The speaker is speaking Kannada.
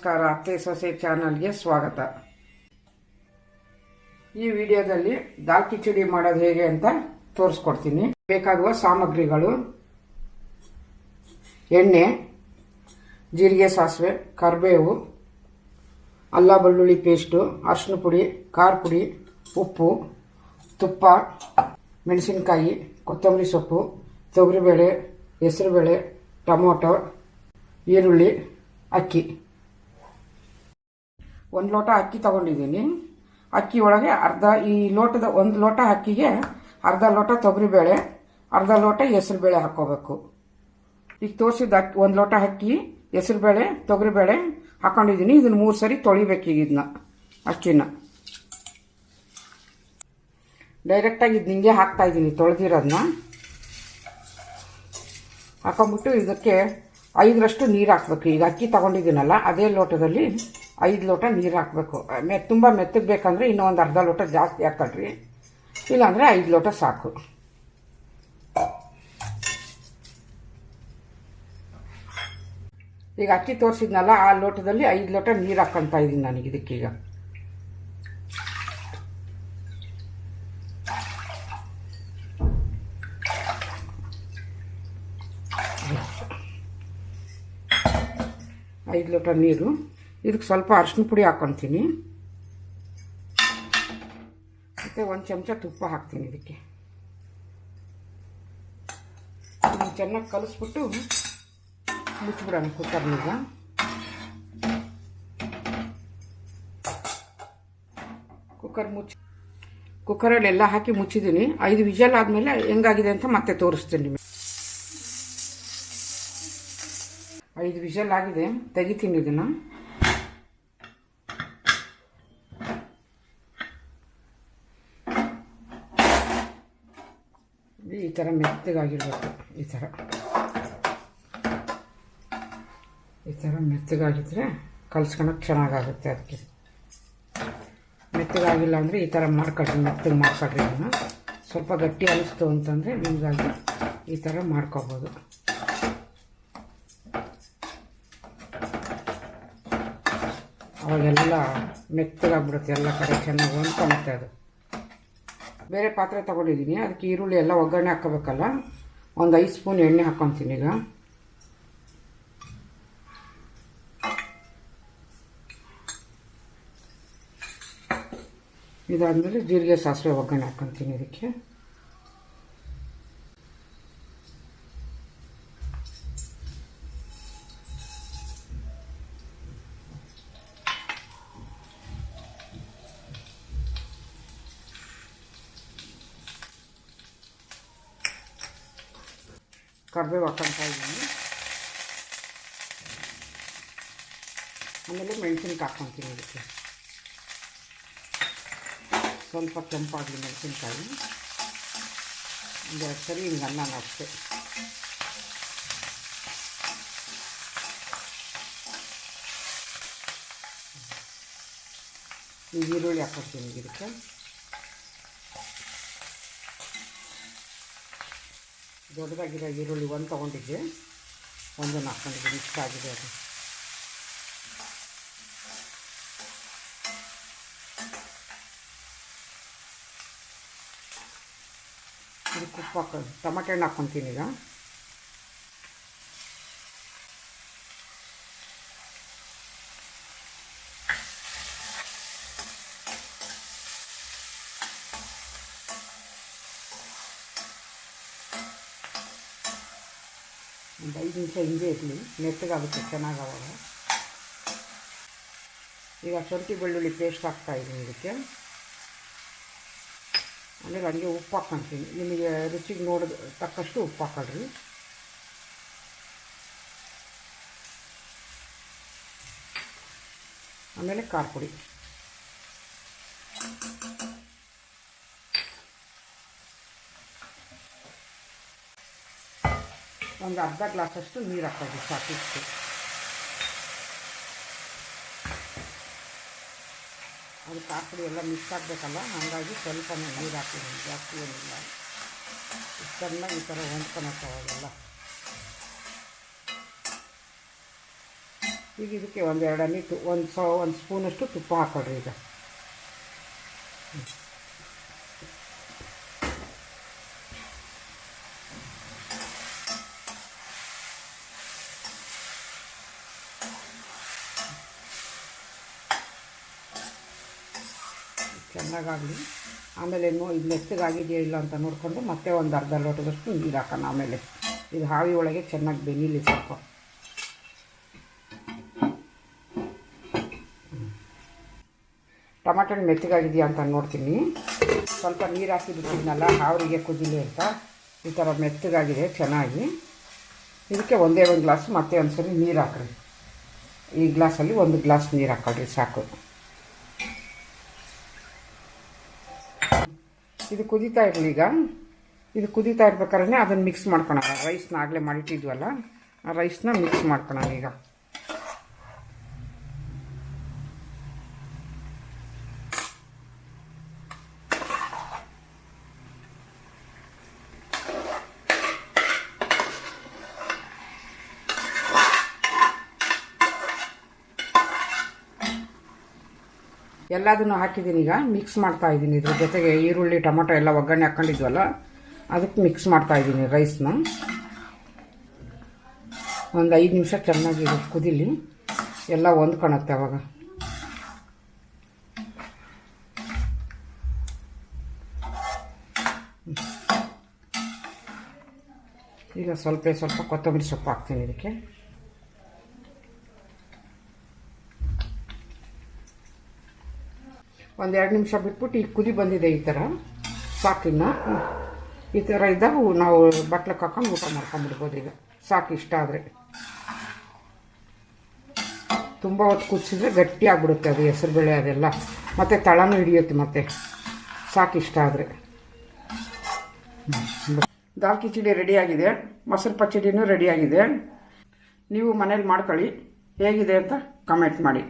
ನಮಸ್ಕಾರ ಅತ್ತೆ ಸೊಸೆ ಚಾನಲ್ಗೆ ಸ್ವಾಗತ. ಈ ವಿಡಿಯೋದಲ್ಲಿ ದಾಲ್ ಕಿಚಡಿ ಮಾಡೋದು ಹೇಗೆ ಅಂತ ತೋರಿಸ್ಕೊಡ್ತೀನಿ. ಬೇಕಾಗುವ ಸಾಮಗ್ರಿಗಳು, ಎಣ್ಣೆ, ಜೀರಿಗೆ ಸಾಸಿವೆ, ಕರಿಬೇವು, ಅಲ್ಲ ಬೆಳ್ಳುಳ್ಳಿ ಪೇಸ್ಟು ಅರಿಶಿನ ಪುಡಿ, ಖಾರ ಪುಡಿ, ಉಪ್ಪು, ತುಪ್ಪ, ಮೆಣಸಿನಕಾಯಿ, ಕೊತ್ತಂಬರಿ ಸೊಪ್ಪು, ತೊಗರಿಬೇಳೆ, ಹೆಸರುಬೇಳೆ, ಟೊಮೊಟೊ, ಈರುಳ್ಳಿ, ಅಕ್ಕಿ. ಒಂದು ಲೋಟ ಅಕ್ಕಿ ತಗೊಂಡಿದ್ದೀನಿ. ಅಕ್ಕಿ ಒಳಗೆ ಅರ್ಧ, ಈ ಲೋಟದ ಒಂದು ಲೋಟ ಅಕ್ಕಿಗೆ ಅರ್ಧ ಲೋಟ ತೊಗರಿಬೇಳೆ ಅರ್ಧ ಲೋಟ ಹೆಸರುಬೇಳೆ ಹಾಕ್ಕೋಬೇಕು ಈಗ ತೋರಿಸಿದ ಅಕ್ಕಿ, ಒಂದು ಲೋಟ ಅಕ್ಕಿ ಹೆಸರುಬೇಳೆ ತೊಗರಿಬೇಳೆ ಹಾಕೊಂಡಿದ್ದೀನಿ. ಇದನ್ನು ಮೂರು ಸರಿ ತೊಳಿಬೇಕೀಗ ಇದನ್ನ ಅಕ್ಕಿನ. ಡೈರೆಕ್ಟಾಗಿ ಇದು ನಿಂಗೆ ಹಾಕ್ತಾ ಇದ್ದೀನಿ ತೊಳೆದಿರೋದನ್ನ ಹಾಕೊಂಡ್ಬಿಟ್ಟು ಇದಕ್ಕೆ ಐದರಷ್ಟು ನೀರು ಹಾಕ್ಬೇಕು. ಈಗ ಅಕ್ಕಿ ತಗೊಂಡಿದ್ದೀನಲ್ಲ, ಅದೇ ಲೋಟದಲ್ಲಿ ಐದು ಲೋಟ ನೀರು ಹಾಕಬೇಕು. ಮೆ, ತುಂಬ ಮೆತ್ತಗೆ ಬೇಕಂದರೆ ಇನ್ನೂ ಒಂದು ಅರ್ಧ ಲೋಟ ಜಾಸ್ತಿ ಹಾಕೊಳ್ರಿ. ಇಲ್ಲಾಂದರೆ ಐದು ಲೋಟ ಸಾಕು. ಈಗ ಅಕ್ಕಿ ತೋರಿಸಿದ್ನಲ್ಲ, ಆ ಲೋಟದಲ್ಲಿ ಐದು ಲೋಟ ನೀರು ಹಾಕ್ಕೊಳ್ತಾ ಇದ್ದೀನಿ ನನಗೆ ಇದಕ್ಕೀಗ. ಐದು ಲೋಟ ನೀರು. ಇದಕ್ಕೆ ಸ್ವಲ್ಪ ಅರ್ಶಿನ ಪುಡಿ ಹಾಕ್ಕೊತೀನಿ ಮತ್ತು ಒಂದು ಚಮಚ ತುಪ್ಪ ಹಾಕ್ತೀನಿ ಇದಕ್ಕೆ. ಚೆನ್ನಾಗಿ ಕಲಿಸ್ಬಿಟ್ಟು ಮುಚ್ಚಿಬಿಡೋಣ ಕುಕ್ಕರ್ನೀಗ ಕುಕ್ಕರ್ ಮುಚ್ಚಿ ಕುಕ್ಕರಲ್ಲಿ ಎಲ್ಲ ಹಾಕಿ ಮುಚ್ಚಿದ್ದೀನಿ ಐದು ವಿಜಲ್ ಆದಮೇಲೆ ಹೆಂಗಾಗಿದೆ ಅಂತ ಮತ್ತೆ ತೋರಿಸ್ತೀನಿ ನಿಮಗೆ. ಐದು ವಿಜಲ್ ಆಗಿದೆ. ತೆಗಿತೀನಿ ಇದನ್ನು ಈ ಥರ ಮೆತ್ತಗಾಗಿರ್ಬೇಕು. ಈ ಥರ. ಈ ಥರ ಮೆತ್ತಗಾಗಿದ್ರೆ ಕಲ್ಸ್ಕೊಳಕ್ಕೆ ಚೆನ್ನಾಗಾಗುತ್ತೆ ಅದಕ್ಕೆ. ಮೆತ್ತಗಾಗಿಲ್ಲ ಅಂದರೆ ಈ ಥರ ಮಾಡ್ಕೊಳ್ರಿ, ಮೆತ್ತಗೆ ಮಾಡ್ಕೊಳ್ರಿ ಇದನ್ನು ಸ್ವಲ್ಪ ಗಟ್ಟಿ ಅನಿಸ್ತು ಅಂತಂದರೆ ನಿಮಗಾಗಿ ಈ ಥರ ಮಾಡ್ಕೋಬೋದು. ಅವಾಗೆಲ್ಲ ಮೆತ್ತಗಾಗ್ಬಿಡುತ್ತೆ, ಎಲ್ಲ ಕಡೆ ಚೆನ್ನಾಗಿ ಹೊಂದ್ಕೊಳುತ್ತೆ ಅದು. ಬೇರೆ ಪಾತ್ರೆ ತೊಗೊಂಡಿದ್ದೀನಿ. ಅದಕ್ಕೆ ಈರುಳ್ಳಿ ಎಲ್ಲ ಒಗ್ಗರಣೆ ಹಾಕ್ಕೋಬೇಕಲ್ಲ? ಒಂದು ಐದು ಸ್ಪೂನ್ ಎಣ್ಣೆ ಹಾಕೊತೀನಿ ಈಗ. ಇದಾದಮೇಲೆ ಜೀರಿಗೆ ಸಾಸಿವೆ ಒಗ್ಗರಣೆ ಹಾಕ್ಕೊತೀನಿ ಇದಕ್ಕೆ. ಕರಿಬೇವು ಹಾಕ್ಕೊತಾ ಇದ್ದೀನಿ ಆಮೇಲೆ ಮೆಣಸಿನ್ಕಾಯಿ ಹಾಕ್ಕೊತೀನಿ ಇದಕ್ಕೆ ಸ್ವಲ್ಪ ಕೆಂಪಾಗಲಿ ಮೆಣಸಿನ್ಕಾಯಿ ಒಂದು ಎರಡು ಸರಿ ಹಿಂಗೆ ಅನ್ನನ ಅಷ್ಟೇ ಈಗ ಈರುಳ್ಳಿ ಹಾಕ್ಕೊಡ್ತೀನಿ ಇದಕ್ಕೆ ದೊಡ್ಡದಾಗಿರೋ ಈರುಳ್ಳಿ ಒಂದು ತೊಗೊಂಡಿದ್ದೆ. ಒಂದನ್ನು ಹಾಕ್ಕೊಂಡಿದ್ದೆ ಮಿಕ್ಸ್ ಆಗಿದೆ ಅದು. ಇದಕ್ಕೆ ಉಪ್ಪು ಹಾಕೋದು. ಟೊಮಟೆ ಹಣ್ಣು ಹಾಕ್ಕೊತೀನಿ ಈಗ. ಒಂದು ಐದು ನಿಮಿಷ ಹಿಂಗೆ ಇರಲಿ ಮೆತ್ತಗಾಗುತ್ತೆ ಚೆನ್ನಾಗಿ ಅವಾಗ ಈಗ ಶುಂಠಿ ಬೆಳ್ಳುಳ್ಳಿ ಪೇಸ್ಟ್ ಹಾಕ್ತಾ ಇದ್ದೀನಿ ಇದಕ್ಕೆ. ಆಮೇಲೆ ಹಂಗೆ ಉಪ್ಪು ಹಾಕ್ಕೊಂತೀನಿ. ನಿಮಗೆ ರುಚಿಗೆ ನೋಡಿದ ತಕ್ಕಷ್ಟು ಉಪ್ಪು ಹಾಕೊಳ್ರಿ. ಆಮೇಲೆ ಖಾರ ಪುಡಿ. ಒಂದು ಅರ್ಧ ಗ್ಲಾಸಷ್ಟು ನೀರು ಹಾಕೋದು ಸಾಕಿಷ್ಟು. ಅದು ಖಾರ ಎಲ್ಲ ಮಿಕ್ಸ್ ಆಗಬೇಕಲ್ಲ, ಹಾಗಾಗಿ ಸ್ವಲ್ಪ ನೀರು ಹಾಕಿದ್ದೀನಿ, ಜಾಸ್ತಿ ಏನಿಲ್ಲ. ಚೆನ್ನಾಗಿ ಈ ಥರ ಹೊಂದ್ಕೊಳಕ್ಕೆ ಅವಾಗೆಲ್ಲ ಈಗ ಇದಕ್ಕೆ ಒಂದು ಎರಡು ಹನಿ ತು, ಒಂದು ಸೊ ಒಂದು ಸ್ಪೂನಷ್ಟು ತುಪ್ಪ ಹಾಕೊಳ್ರಿ ಈಗ. ಚೆನ್ನಾಗಾಗಲಿ. ಆಮೇಲೆ ನೋ ಇದು ಮೆತ್ತಗಾಗಿದೆಯಾ ಇಲ್ಲ ಅಂತ ನೋಡಿಕೊಂಡು ಮತ್ತೆ ಒಂದು ಅರ್ಧ ಲೋಟದಷ್ಟು ನೀರು ಹಾಕೋಣ ಆಮೇಲೆ. ಇದು ಹಾವಿ ಒಳಗೆ ಚೆನ್ನಾಗಿ ಬೆನಿಲಿ ಸ್ವಲ್ಪ ಟಮಾಟೊ ಮೆತ್ತಗಾಗಿದೆಯಾ ಅಂತ ನೋಡ್ತೀನಿ. ಸ್ವಲ್ಪ ನೀರು ಹಾಕಿ ಬಿಟ್ಟಿದ್ನಲ್ಲ ಹಾವರಿಗೆ ಕುದಿಲಿ ಅಂತ. ಈ ಥರ ಮೆತ್ತಗಾಗಿದೆ, ಚೆನ್ನಾಗಿ. ಇದಕ್ಕೆ ಒಂದೇ ಒಂದು ಗ್ಲಾಸ್, ಮತ್ತೆ ಒಂದು ಸರಿ ನೀರು ಹಾಕ್ರಿ. ಈ ಗ್ಲಾಸಲ್ಲಿ ಒಂದು ಗ್ಲಾಸ್ ನೀರು ಹಾಕೊಳ್ರಿ ಸಾಕು. ಇದು ಕುದೀತಾ ಇರಲಿ ಈಗ. ಇದು ಕುದೀತಾ ಇರ್ಬೇಕಾದ್ರೆ ಅದನ್ನು ಮಿಕ್ಸ್ ಮಾಡ್ಕೊಳೋಣ. ರೈಸ್ನ ಆಗಲೇ ಮಾಡಿಟ್ಟಿದ್ವಲ್ಲ ಆ ರೈಸ್ನ ಮಿಕ್ಸ್ ಮಾಡ್ಕೊಳ ಈಗ. ಎಲ್ಲದನ್ನು ಹಾಕಿದ್ದೀನಿ ಈಗ. ಮಿಕ್ಸ್ ಮಾಡ್ತಾ ಇದ್ದೀನಿ ಇದ್ರ ಜೊತೆಗೆ ಈರುಳ್ಳಿ, ಟೊಮೊಟೊ ಎಲ್ಲ ಒಗ್ಗರಣೆ ಹಾಕ್ಕೊಂಡಿದ್ವಲ್ಲ ಅದಕ್ಕೆ ಮಿಕ್ಸ್ ಮಾಡ್ತಾ ಇದ್ದೀನಿ ರೈಸ್ನ ಒಂದು ಐದು ನಿಮಿಷ ಚೆನ್ನಾಗಿ ಕುದಿಲಿ, ಎಲ್ಲ ಹೊಂದ್ಕೊಳತ್ತೆ ಅವಾಗ. ಈಗ ಸ್ವಲ್ಪ ಸ್ವಲ್ಪ ಕೊತ್ತಂಬರಿ ಸೊಪ್ಪು ಹಾಕ್ತೀನಿ ಇದಕ್ಕೆ. ಒಂದು ಎರಡು ನಿಮಿಷ ಬಿಟ್ಬಿಟ್ಟು ಈ ಕುದಿ ಬಂದಿದೆ ಈ ಥರ ಸಾಕಿನ್ನ. ಈ ಥರ ಇದ್ದಾಗ ನಾವು ಬಟ್ಲಕ್ಕೆ ಹಾಕೊಂಡು ಊಟ ಮಾಡ್ಕೊಂಬಿಡ್ಬೋದು ಈಗ. ಸಾಕು ಇಷ್ಟ ಆದರೆ. ತುಂಬ ಹೊತ್ತು ಕುದಿಸಿದ್ರೆ ಗಟ್ಟಿ ಆಗ್ಬಿಡುತ್ತೆ ಅದು ಹೆಸರುಬೇಳೆ ಅದೆಲ್ಲ. ಮತ್ತು ತಳನೂ ಹಿಡಿಯುತ್ತೆ ಮತ್ತೆ. ಸಾಕು ಇಷ್ಟ ಆದರೆ. ದಾಲ್ ಕಿಚಡಿ ರೆಡಿಯಾಗಿದೆ ಮೊಸರು ಪಚ್ಚಡಿನೂ ರೆಡಿಯಾಗಿದೆ ನೀವು ಮನೇಲಿ ಮಾಡ್ಕೊಳ್ಳಿ. ಹೇಗಿದೆ ಅಂತ ಕಮೆಂಟ್ ಮಾಡಿ.